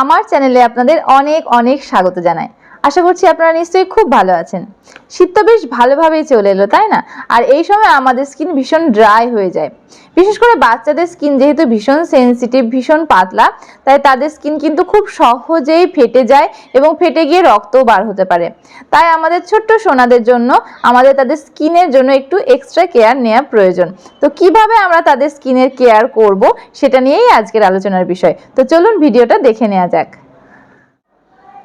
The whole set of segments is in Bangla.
আমার চ্যানেলে আপনাদের অনেক অনেক স্বাগত জানাই। আশা করছি আপনারা নিশ্চয়ই খুব ভালো আছেন। শীত তো বেশ ভালোভাবেই চলে এলো, তাই না? আর এই সময় আমাদের স্কিন ভীষণ ড্রাই হয়ে যায়। বিশেষ করে বাচ্চাদের স্কিন যেহেতু ভীষণ সেনসিটিভ ভীষণ পাতলা, তাই তাদের স্কিন কিন্তু খুব সহজেই ফেটে যায় এবং ফেটে গিয়ে রক্তও বার হতে পারে। তাই আমাদের ছোট্ট সোনাদের জন্য, আমাদের তাদের স্কিনের জন্য একটু এক্সট্রা কেয়ার নেওয়া প্রয়োজন। তো কীভাবে আমরা তাদের স্কিনের কেয়ার করব, সেটা নিয়েই আজকের আলোচনার বিষয়। তো চলুন ভিডিওটা দেখে নেওয়া যাক।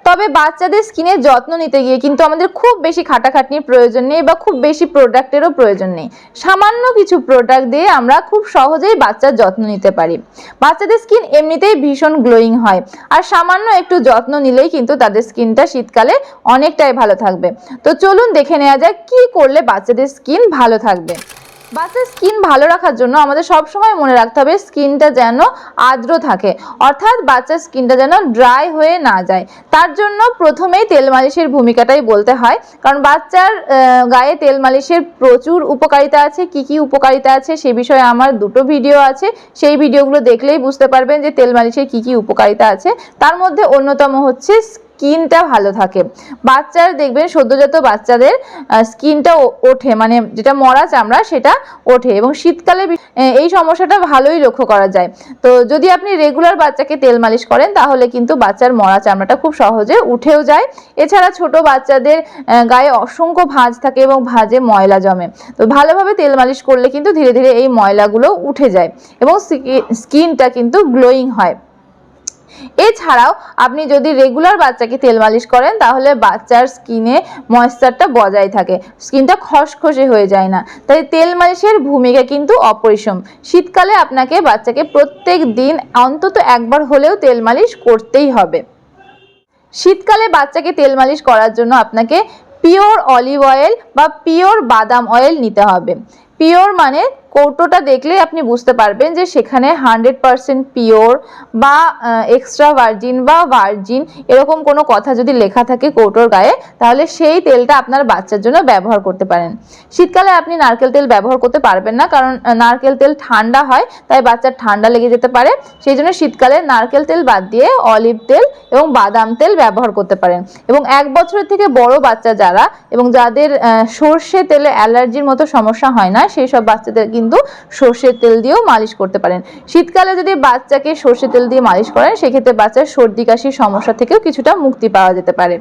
তবে বাচ্চাদের স্কিনের যত্ন নিতে গিয়ে কিন্তু আমাদের খুব বেশি খাটাখাটনির প্রয়োজন নেই বা খুব বেশি প্রোডাক্টেরও প্রয়োজন নেই। সামান্য কিছু প্রোডাক্ট দিয়ে আমরা খুব সহজেই বাচ্চার যত্ন নিতে পারি। বাচ্চাদের স্কিন এমনিতেই ভীষণ গ্লোয়িং হয় আর সামান্য একটু যত্ন নিলেই কিন্তু তাদের স্কিনটা শীতকালে অনেকটাই ভালো থাকবে। তো চলুন দেখে নেওয়া যাক কি করলে বাচ্চাদের স্কিন ভালো থাকবে। বাচ্চার স্কিন ভালো রাখার জন্য আমাদের সবসময় মনে রাখতে হবে স্কিনটা যেন আর্দ্র থাকে। অর্থাৎ বাচ্চার স্কিনটা যেন ড্রাই হয়ে না যায়। তার জন্য প্রথমেই তেল মালিশের ভূমিকাটাই বলতে হয়। কারণ বাচ্চার গায়ে তেল মালিশের প্রচুর উপকারিতা আছে। কি কি উপকারিতা আছে সে বিষয়ে আমার দুটো ভিডিও আছে। সেই ভিডিওগুলো দেখলেই বুঝতে পারবেন যে তেল মালিশের কি কি উপকারিতা আছে। তার মধ্যে অন্যতম হচ্ছে স্কিনটা ভালো থাকে। বাচ্চার দেখবেন সদ্যজাত বাচ্চাদের স্কিনটা ওঠে মানে যেটা মরা চামড়া সেটা ওঠে এবং শীতকালে এই সমস্যাটা ভালোই লক্ষ্য করা যায়। তো যদি আপনি রেগুলার বাচ্চাকে তেল মালিশ করেন, তাহলে কিন্তু বাচ্চার মরা চামড়াটা খুব সহজে উঠেও যায়। এছাড়া ছোট বাচ্চাদের গায়ে অসংখ্য ভাঁজ থাকে এবং ভাঁজে ময়লা জমে। তো ভালোভাবে তেল মালিশ করলে কিন্তু ধীরে ধীরে এই ময়লাগুলো উঠে যায় এবং স্কিনটা কিন্তু গ্লোয়িং হয়। এছাড়াও আপনি যদি রেগুলার বাচ্চাকে তেল মালিশ করেন, তাহলে বাচ্চার স্কিনে ময়েশ্চারটা বজায় থাকে। স্কিনটা খসখসে হয়ে যায় না। তাই তেল মালিশের ভূমিকা কিন্তু অপরিসম। শীতকালে আপনাকে বাচ্চাকে প্রত্যেক দিন অন্তত একবার হলেও তেল মালিশ করতেই হবে। শীতকালে বাচ্চাকে তেল মালিশ করার জন্য আপনাকে পিওর অলিভ অয়েল বা পিওর বাদাম অয়েল নিতে হবে। পিওর মানে কৌটোটা দেখলে আপনি বুঝতে পারবেন যে সেখানে হান্ড্রেড পারসেন্ট পিওর বা এক্সট্রা ভার্জিন বা ভার্জিন এরকম কোনো কথা যদি লেখা থাকে কৌটোর গায়ে, তাহলে সেই তেলটা আপনার বাচ্চার জন্য ব্যবহার করতে পারেন। শীতকালে আপনি নারকেল তেল ব্যবহার করতে পারবেন না, কারণ নারকেল তেল ঠান্ডা হয়, তাই বাচ্চার ঠান্ডা লেগে যেতে পারে। সেই জন্য শীতকালে নারকেল তেল বাদ দিয়ে অলিভ তেল এবং বাদাম তেল ব্যবহার করতে পারেন। এবং এক বছরের থেকে বড় বাচ্চা যারা এবং যাদের সর্ষে তেলে অ্যালার্জির মতো সমস্যা হয় না, সেই সব বাচ্চাদের কিন্তু সর্ষের তেল দিয়েও মালিশ করতে পারেন। শীতকালে যদি বাচ্চাকে সর্ষের তেল দিয়ে মালিশ করেন, সেক্ষেত্রে বাচ্চার সর্দি, কাশির সমস্যা থেকেও কিছুটা মুক্তি পাওয়া যেতে পারে।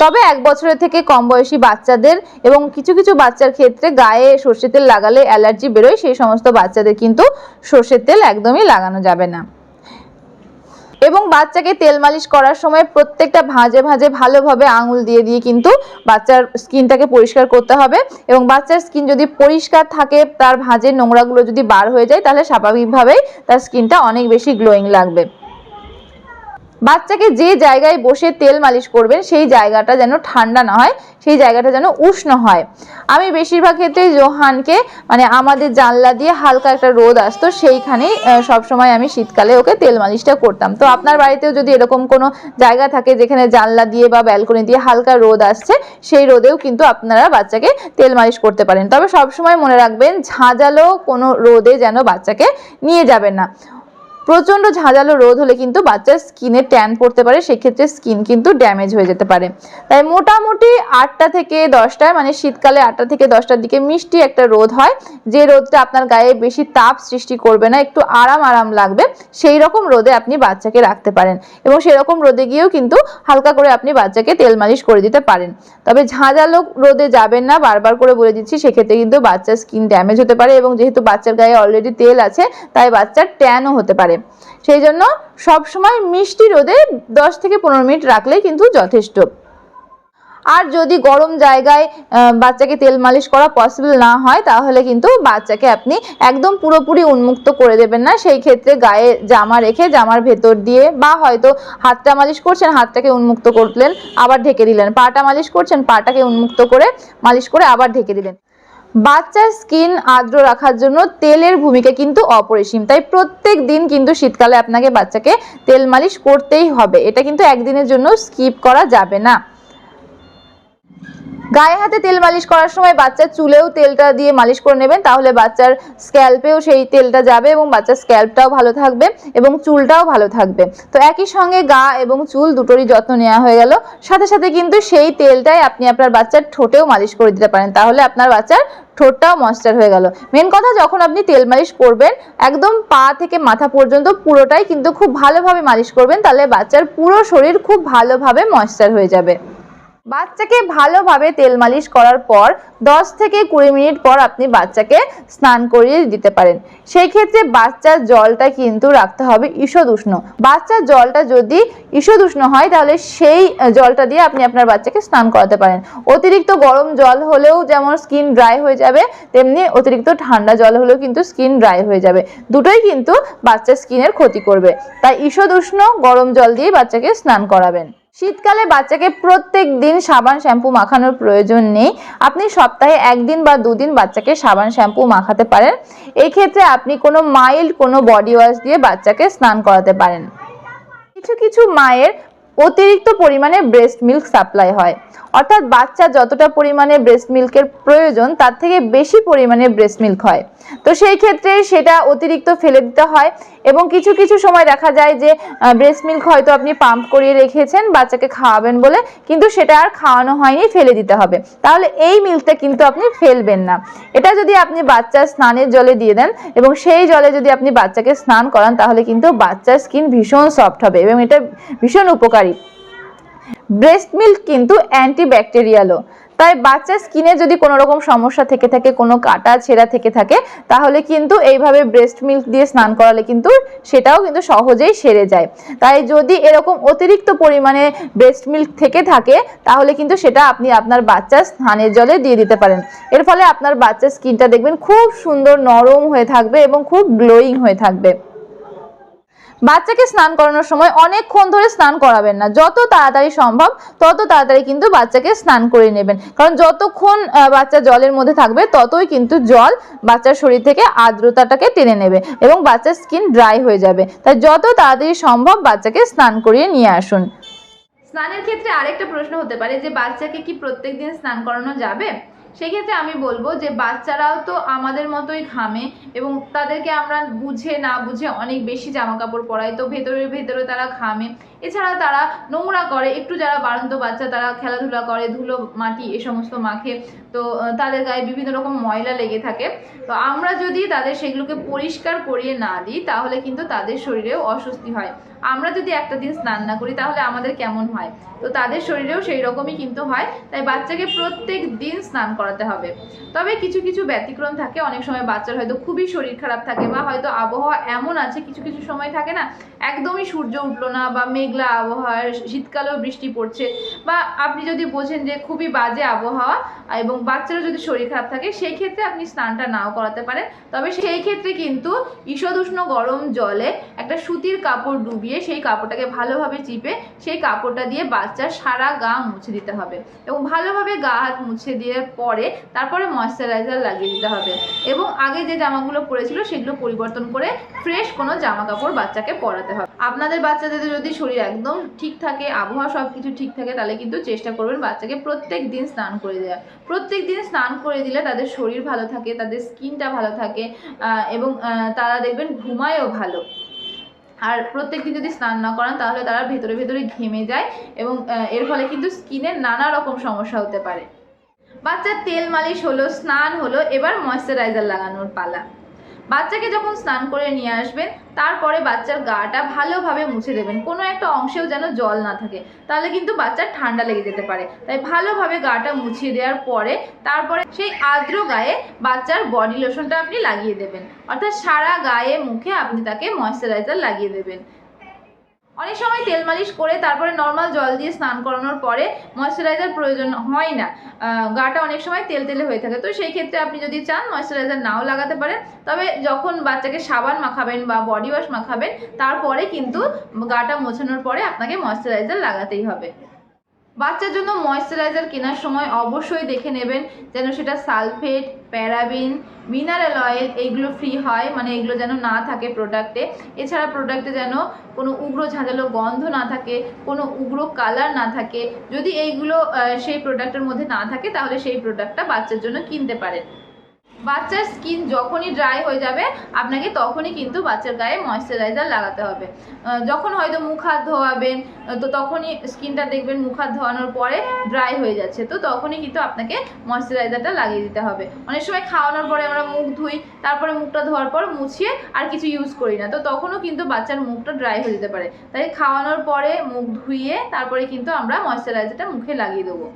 তবে এক বছরের থেকে কম বয়সী বাচ্চাদের এবং কিছু কিছু বাচ্চার ক্ষেত্রে গায়ে সর্ষের তেল লাগালে অ্যালার্জি বেরোয়, সেই সমস্ত বাচ্চাদের কিন্তু সর্ষের তেল একদমই লাগানো যাবে না। এবং বাচ্চাকে তেল মালিশ করার সময় প্রত্যেকটা ভাঁজে ভাঁজে ভালোভাবে আঙুল দিয়ে দিয়ে কিন্তু বাচ্চার স্কিনটাকে পরিষ্কার করতে হবে এবং বাচ্চার স্কিন যদি পরিষ্কার থাকে, তার ভাঁজের নোংরাগুলো যদি বার হয়ে যায়, তাহলে স্বাভাবিকভাবেই তার স্কিনটা অনেক বেশি গ্লোয়িং লাগবে। বাচ্চাকে যে জায়গায় বসে তেল মালিশ করবেন, সেই জায়গাটা যেন ঠান্ডা না হয়, সেই জায়গাটা যেন উষ্ণ হয়। আমি বেশিরভাগ ক্ষেত্রে জোহানকে মানে আমাদের জানলা দিয়ে হালকা একটা রোদ আসতো, সেইখানেই সবসময় আমি শীতকালে ওকে তেল মালিশটা করতাম। তো আপনার বাড়িতেও যদি এরকম কোনো জায়গা থাকে যেখানে জানলা দিয়ে বা ব্যালকনি দিয়ে হালকা রোদ আসছে, সেই রোদেও কিন্তু আপনারা বাচ্চাকে তেল মালিশ করতে পারেন। তবে সবসময় মনে রাখবেন, ঝাঁঝালো কোনো রোদে যেন বাচ্চাকে নিয়ে যাবেন না। প্রচণ্ড ঝাঁঝালো রোদ হলে কিন্তু বাচ্চার স্কিনে ট্যান পড়তে পারে, সেক্ষেত্রে স্কিন কিন্তু ড্যামেজ হয়ে যেতে পারে। তাই মোটামুটি আটটা থেকে দশটায় মানে শীতকালে আটটা থেকে দশটার দিকে মিষ্টি একটা রোদ হয়। যে রোদটা আপনার গায়ে বেশি তাপ সৃষ্টি করবে না, একটু আরাম আরাম লাগবে, সেই রকম রোদে আপনি বাচ্চাকে রাখতে পারেন। এবং সেরকম রোদে গিয়েও কিন্তু হালকা করে আপনি বাচ্চাকে তেল মালিশ করে দিতে পারেন। তবে ঝাঁঝালো রোদে যাবেন না, বারবার করে বলে দিচ্ছি, সেক্ষেত্রে কিন্তু বাচ্চার স্কিন ড্যামেজ হতে পারে এবং যেহেতু বাচ্চার গায়ে অলরেডি তেল আছে, তাই বাচ্চার ট্যানও হতে পারে। সেই জন্য সবসময় মিষ্টি রোদে দশ থেকে পনেরো মিনিট রাখলেই কিন্তু যথেষ্ট। আর যদি গরম জায়গায় বাচ্চাকে তেল মালিশ করা পসিবল না হয়, তাহলে কিন্তু বাচ্চাকে আপনি একদম পুরোপুরি উন্মুক্ত করে দেবেন না। সেই ক্ষেত্রে গায়ে জামা রেখে জামার ভেতর দিয়ে বা হয়তো হাতটা মালিশ করছেন, হাতটাকে উন্মুক্ত করলেন, আবার ঢেকে দিলেন। পাটা মালিশ করছেন, পাটাকে উন্মুক্ত করে মালিশ করে আবার ঢেকে দিলেন। বাচ্চার স্কিন আর্দ্র রাখার জন্য তেলের ভূমিকা কিন্তু অপরিসীম। তাই প্রত্যেক দিন কিন্তু শীতকালে আপনাকে বাচ্চাকে তেল মালিশ করতেই হবে। এটা কিন্তু একদিনের জন্য স্কিপ করা যাবে না। গায়ে হাতে তেল মালিশ করার সময় বাচ্চার চুলেও তেলটা দিয়ে মালিশ করে নেবেন, তাহলে বাচ্চার স্ক্যাল্পেও সেই তেলটা যাবে এবং বাচ্চার স্ক্যাল্পটাও ভালো থাকবে এবং চুলটাও ভালো থাকবে। তো একই সঙ্গে গা এবং চুল দুটোরই যত্ন নেওয়া হয়ে গেল। সাথে সাথে কিন্তু সেই তেলটাই আপনি আপনার বাচ্চার ঠোঁটেও মালিশ করে দিতে পারেন, তাহলে আপনার বাচ্চার ঠোঁটটাও ময়েশ্চার হয়ে গেল। মেন কথা, যখন আপনি তেল মালিশ করবেন, একদম পা থেকে মাথা পর্যন্ত পুরোটাই কিন্তু খুব ভালোভাবে মালিশ করবেন, তাহলে বাচ্চার পুরো শরীর খুব ভালোভাবে ময়েশ্চার হয়ে যাবে। বাচ্চাকে ভালোভাবে তেল মালিশ করার পর 10 থেকে কুড়ি মিনিট পর আপনি বাচ্চাকে স্নান করিয়ে দিতে পারেন। সেই ক্ষেত্রে বাচ্চার জলটা কিন্তু রাখতে হবে ঈষদ উষ্ণ। বাচ্চার জলটা যদি ঈষদ উষ্ণ হয়, তাহলে সেই জলটা দিয়ে আপনি আপনার বাচ্চাকে স্নান করাতে পারেন। অতিরিক্ত গরম জল হলেও যেমন স্কিন ড্রাই হয়ে যাবে, তেমনি অতিরিক্ত ঠান্ডা জল হলেও কিন্তু স্কিন ড্রাই হয়ে যাবে। দুটোই কিন্তু বাচ্চার স্কিনের ক্ষতি করবে। তাই ঈষদ উষ্ণ, গরম জল দিয়ে বাচ্চাকে স্নান করাবেন। শীতকালে বাচ্চাকে প্রত্যেক দিন সাবান, শ্যাম্পু মাখানোর প্রয়োজন নেই। আপনি সপ্তাহে একদিন বা দুদিন বাচ্চাকে সাবান, শ্যাম্পু মাখাতে পারেন। এক্ষেত্রে ক্ষেত্রে আপনি কোনো মাইল্ড কোনো বডি ওয়াশ দিয়ে বাচ্চাকে স্নান করাতে পারেন। কিছু কিছু মায়ের অতিরিক্ত পরিমাণে ব্রেস্ট মিল্ক সাপ্লাই হয়। অর্থাৎ বাচ্চা যতটা পরিমাণে ব্রেস্ট মিল্কের প্রয়োজন, তার থেকে বেশি পরিমাণে ব্রেস্ট মিল্ক হয়। তো সেই ক্ষেত্রে সেটা অতিরিক্ত ফেলে দিতে হয় এবং কিছু কিছু সময় দেখা যায় যে ব্রেস্ট মিল্ক হয়তো আপনি পাম্প করিয়ে রেখেছেন, বাচ্চাকে খাওয়াবেন বলে, কিন্তু সেটা আর খাওয়ানো হয়নি, ফেলে দিতে হবে। তাহলে এই মিল্কটা কিন্তু আপনি ফেলবেন না। এটা যদি আপনি বাচ্চার স্নানের জলে দিয়ে দেন এবং সেই জলে যদি আপনি বাচ্চাকে স্নান করান, তাহলে কিন্তু বাচ্চার স্কিন ভীষণ সফট হবে এবং এটা ভীষণ উপকারী। ব্রেস্ট মিল্ক কিন্তু অ্যান্টিব্যাকটেরিয়ালও তাই বাচ্চার স্কিনে যদি কোনো রকম সমস্যা থেকে থাকে, কোনো কাটা ছেঁড়া থেকে থাকে, তাহলে কিন্তু এইভাবে ব্রেস্ট মিল্ক দিয়ে স্নান করালে কিন্তু সেটাও কিন্তু সহজেই সেরে যায়। তাই যদি এরকম অতিরিক্ত পরিমাণে ব্রেস্ট মিল্ক থেকে থাকে, তাহলে কিন্তু সেটা আপনি আপনার বাচ্চার স্নানের জলে দিয়ে দিতে পারেন। এর ফলে আপনার বাচ্চার স্কিনটা দেখবেন খুব সুন্দর নরম হয়ে থাকবে এবং খুব গ্লোয়িং হয়ে থাকবে। বাচ্চাকে স্নান করানোর সময় অনেকক্ষণ ধরে স্নান করাবেন না। যত তাড়াতাড়ি সম্ভব, তত তাড়াতাড়ি কিন্তু বাচ্চাকে স্নান করে নেবেন। কারণ যতক্ষণ বাচ্চা জলের মধ্যে থাকবে, ততই কিন্তু জল বাচ্চার শরীর থেকে আর্দ্রতাটাকে টেনে নেবে এবং বাচ্চার স্কিন ড্রাই হয়ে যাবে। তাই যত তাড়াতাড়ি সম্ভব বাচ্চাকে স্নান করিয়ে নিয়ে আসুন। স্নানের ক্ষেত্রে আরেকটা প্রশ্ন হতে পারে যে, বাচ্চাকে কি প্রত্যেকদিন স্নান করানো যাবে? সেক্ষেত্রে আমি বলব যে বাচ্চারাও তো আমাদের মতোই ঘামে এবং তাদেরকে আমরা বুঝে না বুঝে অনেক বেশি জামা কাপড় পরাই। তো ভেতরে ভেতরে তারা ঘামে। এছাড়া তারা নোংরা করে, একটু যারা বাড়ন্ত বাচ্চা তারা খেলাধুলা করে, ধুলো, মাটি এ সমস্ত মাখে। তো তাদের গায়ে বিভিন্ন রকম ময়লা লেগে থাকে। তো আমরা যদি তাদের সেগুলোকে পরিষ্কার করিয়ে না দিই, তাহলে কিন্তু তাদের শরীরেও অস্বস্তি হয়। আমরা যদি একটা দিন স্নান না করি, তাহলে আমাদের কেমন হয়? তো তাদের শরীরেও সেই রকমই কিন্তু হয়। তাই বাচ্চাকে প্রত্যেক দিন স্নান করাতে হবে। তবে কিছু কিছু ব্যতিক্রম থাকে। অনেক সময় বাচ্চার হয়তো খুবই শরীর খারাপ থাকে বা হয়তো আবহাওয়া এমন আছে, কিছু কিছু সময় থাকে না, একদমই সূর্য উঠল না বা মেঘলা আবহাওয়া, শীতকালেও বৃষ্টি পড়ছে। বা আপনি যদি বোঝেন যে খুবই বাজে আবহাওয়া এবং বাচ্চারও যদি শরীর খারাপ থাকে, সেই ক্ষেত্রে আপনি স্নানটা নাও করাতে পারেন। তবে সেই ক্ষেত্রে কিন্তু ঈষদ উষ্ণ গরম জলে একটা সুতির কাপড় ডুবিয়ে সেই কাপড়টাকে ভালোভাবে চিপে সেই কাপড়টা দিয়ে বাচ্চার সারা গা মুছে দিতে হবে এবং ভালোভাবে গা হাত মুছে দিয়ে পরে তারপরে ময়শ্চারাইজার লাগিয়ে দিতে হবে এবং আগে যে জামাগুলো পরেছিল সেগুলো পরিবর্তন করে ফ্রেশ কোনো জামা কাপড় বাচ্চাকে পরাতে হবে। আপনাদের বাচ্চাদের যদি শরীর একদম ঠিক থাকে, আবহাওয়া সব কিছু ঠিক থাকে, তাহলে কিন্তু চেষ্টা করবেন বাচ্চাকে প্রত্যেক দিন স্নান করে দেওয়া প্রত্যেক দিন স্নান করে দিলে তাদের শরীর ভালো থাকে, তাদের স্কিনটা ভালো থাকে এবং তারা দেখবেন ঘুমায়ও ভালো। আর প্রত্যেকদিন যদি স্নান না করান, তাহলে তারা ভেতরে ভেতরে ঘেমে যায় এবং এর ফলে কিন্তু স্কিনের নানা রকম সমস্যা হতে পারে। বাচ্চার তেল মালিশ হলো, স্নান হলো, এবার ময়শ্চারাইজার লাগানোর পালা। বাচ্চাকে যখন স্নান করে নিয়ে আসবেন, তারপরে বাচ্চার গাটা ভালোভাবে মুছে দেবেন। কোনো একটা অংশেও যেন জল না থাকে। তাহলে কিন্তু বাচ্চার ঠান্ডা লেগে যেতে পারে। তাই ভালোভাবে গাটা মুছিয়ে দেওয়ার পরে, তারপরে সেই আর্দ্র গায়ে বাচ্চার বডি লোশনটা আপনি লাগিয়ে দেবেন। অর্থাৎ সারা গায়ে, মুখে আপনি তাকে ময়শ্চারাইজার লাগিয়ে দেবেন। অনেক সময় তেল মালিশ করে তারপরে নর্মাল জল দিয়ে স্নান করানোর পরে ময়শ্চারাইজার প্রয়োজন হয় না। গাটা অনেক সময় তেল তেলে হয়ে থাকে। তো সেই ক্ষেত্রে আপনি যদি চান ময়শ্চারাইজার নাও লাগাতে পারেন। তবে যখন বাচ্চাকে সাবান মাখাবেন বা বডি ওয়াশ মাখাবেন, তারপরে কিন্তু গাটা মোছানোর পরে আপনাকে ময়শ্চারাইজার লাগাতেই হবে। বাচ্চার জন্য ময়শ্চারাইজার কেনার সময় অবশ্যই দেখে নেবেন যেন সেটা সালফেট, প্যারাবিন মিনারেল অয়েল এইগুলো ফ্রি হয় মানে এগুলো যেন না থাকে প্রোডাক্টে এছাড়া প্রোডাক্টে যেন কোনো উগ্র ঝাঁঝালো গন্ধ না থাকে, কোনো উগ্র কালার না থাকে। যদি এইগুলো সেই প্রোডাক্টের মধ্যে না থাকে, তাহলে সেই প্রোডাক্টটা বাচ্চার জন্য কিনতে পারেন। বাচ্চার স্কিন যখনই ড্রাই হয়ে যাবে, আপনাকে তখনই কিন্তু বাচ্চার গায়ে ময়শ্চারাইজার লাগাতে হবে। যখন হয়তো মুখ হাত ধোয়াবেন তো তখনই স্কিনটা দেখবেন মুখ হাত ধোয়ানোর পরে ড্রাই হয়ে যাচ্ছে। তো তখনই কিন্তু আপনাকে ময়শ্চারাইজারটা লাগিয়ে দিতে হবে। অনেক সময় খাওয়ানোর পরে আমরা মুখ ধুই, তারপরে মুখটা ধোয়ার পর মুছিয়ে আর কিছু ইউজ করি না। তো তখনও কিন্তু বাচ্চার মুখটা ড্রাই হয়ে যেতে পারে। তাই খাওয়ানোর পরে মুখ ধুইয়ে, তারপরে কিন্তু আমরা ময়শ্চারাইজারটা মুখে লাগিয়ে দেবো।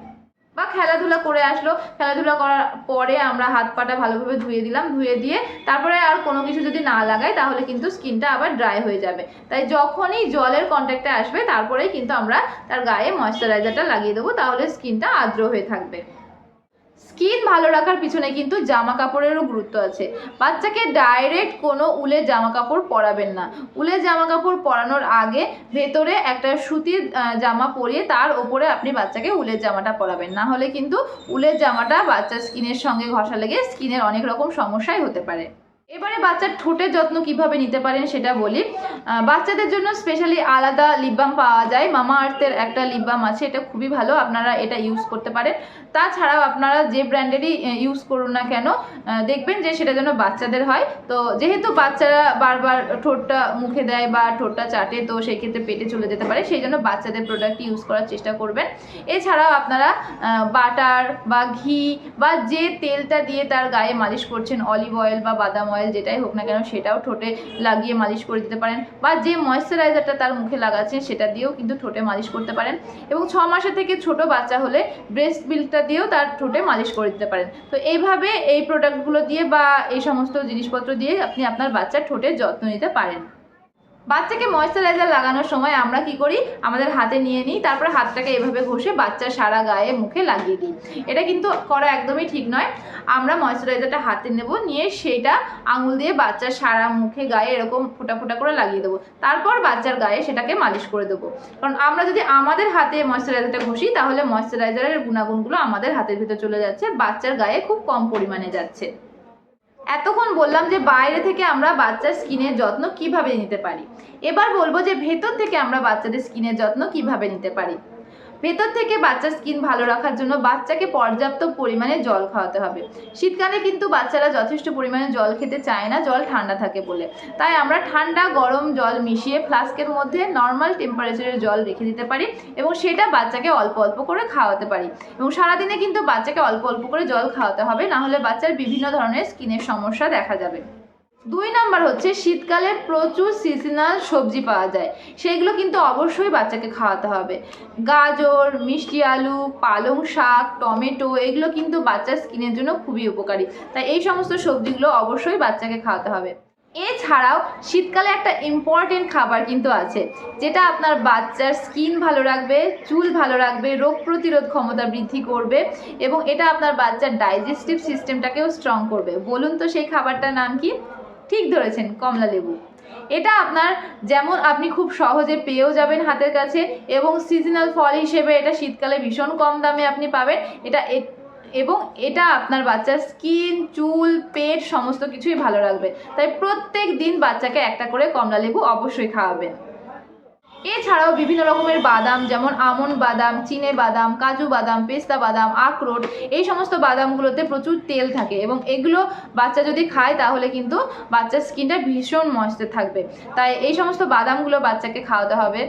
বা খেলাধুলা করে আসলো। খেলাধুলা করার পরে আমরা হাত পাটা ভালোভাবে ধুয়ে দিলাম, ধুয়ে দিয়ে তারপরে আর কোনো কিছু যদি না লাগাই তাহলে কিন্তু স্কিনটা আবার ড্রাই হয়ে যাবে। তাই যখনই জলের কন্ট্যাক্টে আসবে তারপরেই কিন্তু আমরা তার গায়ে ময়শ্চারাইজারটা লাগিয়ে দেবো, তাহলে স্কিনটা আর্দ্র হয়ে থাকবে। স্কিন ভালো রাখার পিছনে কিন্তু জামা কাপড়েরও গুরুত্ব আছে। বাচ্চাকে ডাইরেক্ট কোনো উলের জামা কাপড় পরাবেন না। উলের জামা কাপড় পরানোর আগে ভেতরে একটা সুতির জামা পরিয়ে তার ওপরে আপনি বাচ্চাকে উলের জামাটা পরাবেন। না হলে কিন্তু উলের জামাটা বাচ্চার স্কিনের সঙ্গে ঘষা লেগে স্কিনের অনেক রকম সমস্যাই হতে পারে। এবারে বাচ্চার ঠোঁটের যত্ন কীভাবে নিতে পারেন সেটা বলি। বাচ্চাদের জন্য স্পেশালি আলাদা লিপবাম পাওয়া যায়। মামা আর্থের একটা লিপবাম আছে, এটা খুবই ভালো। আপনারা এটা ইউজ করতে পারেন। তাছাড়াও আপনারা যে ব্র্যান্ডেরই ইউজ করুন না কেন দেখবেন যে সেটা যেন বাচ্চাদের হয়। তো যেহেতু বাচ্চারা বারবার ঠোঁটটা মুখে দেয় বা ঠোঁটটা চাটে, তো সেই ক্ষেত্রে পেটে চলে যেতে পারে, সেই জন্য বাচ্চাদের প্রোডাক্ট ইউজ করার চেষ্টা করবেন। এছাড়াও আপনারা বাটার বা ঘি বা যে তেলটা দিয়ে তার গায়ে মালিশ করছেন অলিভ অয়েল বা বাদাম অয়েল যেটাই হোক না কেন, সেটাও ঠোঁটে লাগিয়ে মালিশ করে দিতে পারেন। বা যে ময়শ্চারাইজারটা তার মুখে লাগাচ্ছেন, সেটা দিয়েও কিন্তু ঠোঁটে মালিশ করতে পারেন। এবং ছ মাসের থেকে ছোট বাচ্চা হলে ব্রেস্ট মিল্কটা দিয়েও তার ঠোঁটে মালিশ করে দিতে পারেন। তো এইভাবে এই প্রোডাক্টগুলো দিয়ে বা এই সমস্ত জিনিসপত্র দিয়ে আপনি আপনার বাচ্চার ঠোঁটের যত্ন নিতে পারেন। বাচ্চাকে ময়শ্চারাইজার লাগানোর সময় আমরা কি করি? আমাদের হাতে নিয়ে নিই, তারপরে হাতটাকে এভাবে ঘষে বাচ্চার সারা গায়ে মুখে লাগিয়ে দিই। এটা কিন্তু করা একদমই ঠিক নয়। আমরা ময়শ্চারাইজারটা হাতে নেব, নিয়ে সেইটা আঙুল দিয়ে বাচ্চার সারা মুখে গায়ে এরকম ফোঁটা ফোঁটা করে লাগিয়ে দেবো। তারপর বাচ্চার গায়ে সেটাকে মালিশ করে দেবো। কারণ আমরা যদি আমাদের হাতে ময়শ্চারাইজারটা ঘষি, তাহলে ময়শ্চারাইজারের গুণাগুণগুলো আমাদের হাতের ভিতর চলে যাচ্ছে, বাচ্চার গায়ে খুব কম পরিমাণে যাচ্ছে। এতক্ষণ বললাম যে বাইরে থেকে আমরা বাচ্চার স্কিনের যত্ন কীভাবে নিতে পারি। এবার বলব যে ভেতর থেকে আমরা বাচ্চাদের স্কিনের যত্ন কীভাবে নিতে পারি। ভেতর থেকে বাচ্চার স্কিন ভালো রাখার জন্য বাচ্চাকে পর্যাপ্ত পরিমাণে জল খাওয়াতে হবে। শীতকালে কিন্তু বাচ্চারা যথেষ্ট পরিমাণে জল খেতে চায় না, জল ঠান্ডা থাকে বলে। তাই আমরা ঠান্ডা, গরম জল মিশিয়ে ফ্লাস্কের মধ্যে নর্মাল টেম্পারেচারের জল রেখে দিতে পারি এবং সেটা বাচ্চাকে অল্প অল্প করে খাওয়াতে পারি। এবং সারাদিনে কিন্তু বাচ্চাকে অল্প অল্প করে জল খাওয়াতে হবে না হলে বাচ্চার বিভিন্ন ধরনের স্কিনের সমস্যা দেখা যাবে। দুই নাম্বার হচ্ছে শীতকালে প্রচুর সিজনাল সবজি পাওয়া যায়। সেইগুলো কিন্তু অবশ্যই বাচ্চাকে খাওয়াতে হবে। গাজর, মিষ্টি আলু, পালং শাক, টমেটো, এগুলো কিন্তু বাচ্চার স্কিনের জন্য খুবই উপকারী। তাই এই সমস্ত সবজিগুলো অবশ্যই বাচ্চাকে খাওয়াতে হবে। এছাড়াও, শীতকালে একটা ইম্পর্টেন্ট খাবার কিন্তু আছে, যেটা আপনার বাচ্চার স্কিন ভালো রাখবে, চুল ভালো রাখবে, রোগ প্রতিরোধ ক্ষমতা বৃদ্ধি করবে, এবং এটা আপনার বাচ্চার ডাইজেস্টিভ সিস্টেমটাকেও স্ট্রং করবে। বলুন তো সেই খাবারটার নাম কি? ঠিক ধরেছেন, কমলা লেবু। এটা আপনার যেমন আপনি খুব সহজে পেয়েও যাবেন হাতের কাছে এবং সিজনাল ফল হিসেবে এটা শীতকালে ভীষণ কম দামে আপনি পাবেন। এটা এবং এটা আপনার বাচ্চার স্কিন চুল, পেট সমস্ত কিছুই ভালো রাখবে। তাই প্রত্যেক দিন বাচ্চাকে একটা করে কমলা লেবু অবশ্যই খাওয়াবেন। এছাড়াও বিভিন্ন রকমের বাদাম, যেমন আমন বাদাম চিনে বাদাম, কাজু বাদাম, পেস্তা বাদাম, আখরোট, এই সমস্ত বাদামগুলোতে প্রচুর তেল থাকে এবং এগুলো বাচ্চা যদি খায় তাহলে কিন্তু বাচ্চার স্কিনটা ভীষণ ময়েশ্চার থাকবে। তাই এই সমস্ত বাদামগুলো বাচ্চাকে খাওয়াতে হবে।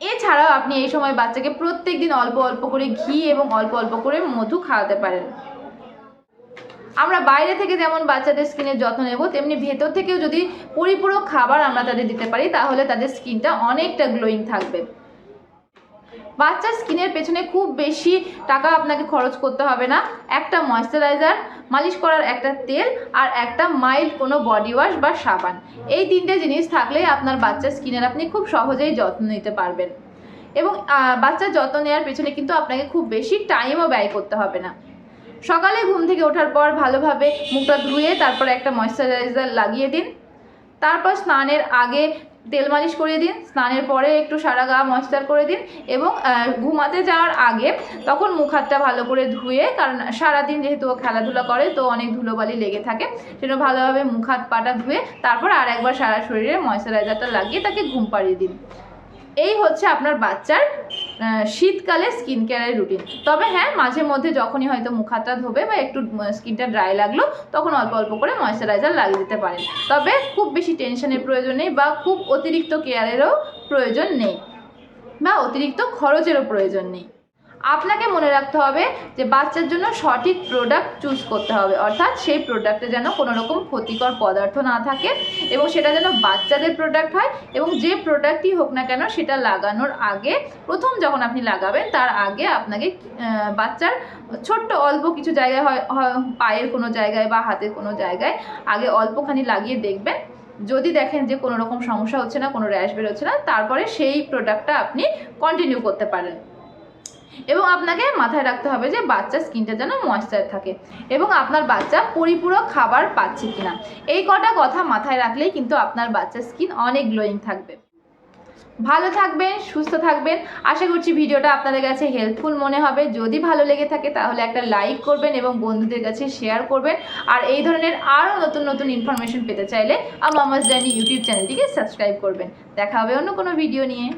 এছাড়াও আপনি এই সময় বাচ্চাকে প্রত্যেক দিন অল্প অল্প করে ঘি এবং অল্প অল্প করে মধু খাওয়াতে পারেন। আমরা বাইরে থেকে যেমন বাচ্চাদের স্কিনের যত্ন নেব, তেমনি ভেতর থেকেও যদি পরিপূরক খাবার আমরা তাদের দিতে পারি, তাহলে তাদের স্কিনটা অনেকটা গ্লোয়িং থাকবে। বাচ্চার স্কিনের পেছনে খুব বেশি টাকা আপনাকে খরচ করতে হবে না। একটা ময়শ্চারাইজার মালিশ করার একটা তেল আর একটা মাইল্ড কোনো বডি ওয়াশ বা সাবান। এই তিনটে জিনিস থাকলে আপনার বাচ্চার স্কিনের আপনি খুব সহজেই যত্ন নিতে পারবেন। এবং বাচ্চার যত্ন নেওয়ার পেছনে কিন্তু আপনাকে খুব বেশি টাইমও ব্যয় করতে হবে না। সকালে ঘুম থেকে ওঠার পর ভালোভাবে মুখটা ধুয়ে তারপর একটা ময়শ্চারাইজার লাগিয়ে দিন। তারপর স্নানের আগে তেল মালিশ করিয়ে দিন। স্নানের পরে একটু সারা গা ময়শ্চার করে দিন এবং ঘুমাতে যাওয়ার আগে তখন মুখ হাতটা ভালো করে ধুয়ে, কারণ সারাদিন যেহেতু ও খেলাধুলা করে, তো অনেক ধুলোবালি লেগে থাকে সেটা ভালোভাবে মুখ হাত পাটা ধুয়ে তারপর আর একবার সারা শরীরে ময়শ্চারাইজারটা লাগিয়ে তাকে ঘুম পাড়িয়ে দিন। এই হচ্ছে আপনার বাচ্চার শীতকালে স্কিন কেয়ারের রুটিন তবে হ্যাঁ মাঝে মধ্যে যখনই হয়তো মুখ হাতটা ধোবে বা একটু স্কিনটা ড্রাই লাগল, তখন অল্প অল্প করে ময়শ্চারাইজার লাগিয়ে দিতে পারেন। তবে খুব বেশি টেনশনের প্রয়োজন নেই বা খুব অতিরিক্ত কেয়ারেরও প্রয়োজন নেই বা অতিরিক্ত খরচেরও প্রয়োজন নেই। আপনাকে মনে রাখতে হবে যে বাচ্চার জন্য সঠিক প্রোডাক্ট চুজ করতে হবে। অর্থাৎ সেই প্রোডাক্টে যেন কোনো রকম ক্ষতিকর পদার্থ না থাকে এবং সেটা যেন বাচ্চাদের প্রোডাক্ট হয় এবং যে প্রোডাক্টই হোক না কেন সেটা লাগানোর আগে, প্রথম যখন আপনি লাগাবেন, তার আগে আপনাকে বাচ্চার ছোট্ট অল্প কিছু জায়গায় হয় পায়ের কোনো জায়গায় বা হাতের কোনো জায়গায় আগে অল্পখানি লাগিয়ে দেখবেন। যদি দেখেন যে কোনো রকম সমস্যা হচ্ছে না, কোনো র্যাশ বেরোচ্ছে না, তারপরে সেই প্রোডাক্টটা আপনি কন্টিনিউ করতে পারেন। এবং আপনাকে মাথায় রাখতে হবে যে বাচ্চার স্কিনটা যেন ময়েশ্চার থাকে এবং আপনার বাচ্চা পরিপূরক খাবার পাচ্ছে কিনা। এই কটা কথা মাথায় রাখলেই কিন্তু আপনার বাচ্চার স্কিন অনেক গ্লোয়িং থাকবে। ভালো থাকবেন, সুস্থ থাকবেন। আশা করছি ভিডিওটা আপনাদের কাছে হেল্পফুল মনে হবে। যদি ভালো লেগে থাকে তাহলে একটা লাইক করবেন এবং বন্ধুদের কাছে শেয়ার করবেন। আর এই ধরনের আরও নতুন নতুন ইনফরমেশন পেতে চাইলে মামাস জার্নি ইউটিউব চ্যানেলটিকে সাবস্ক্রাইব করবেন। দেখা হবে অন্য কোনো ভিডিও নিয়ে।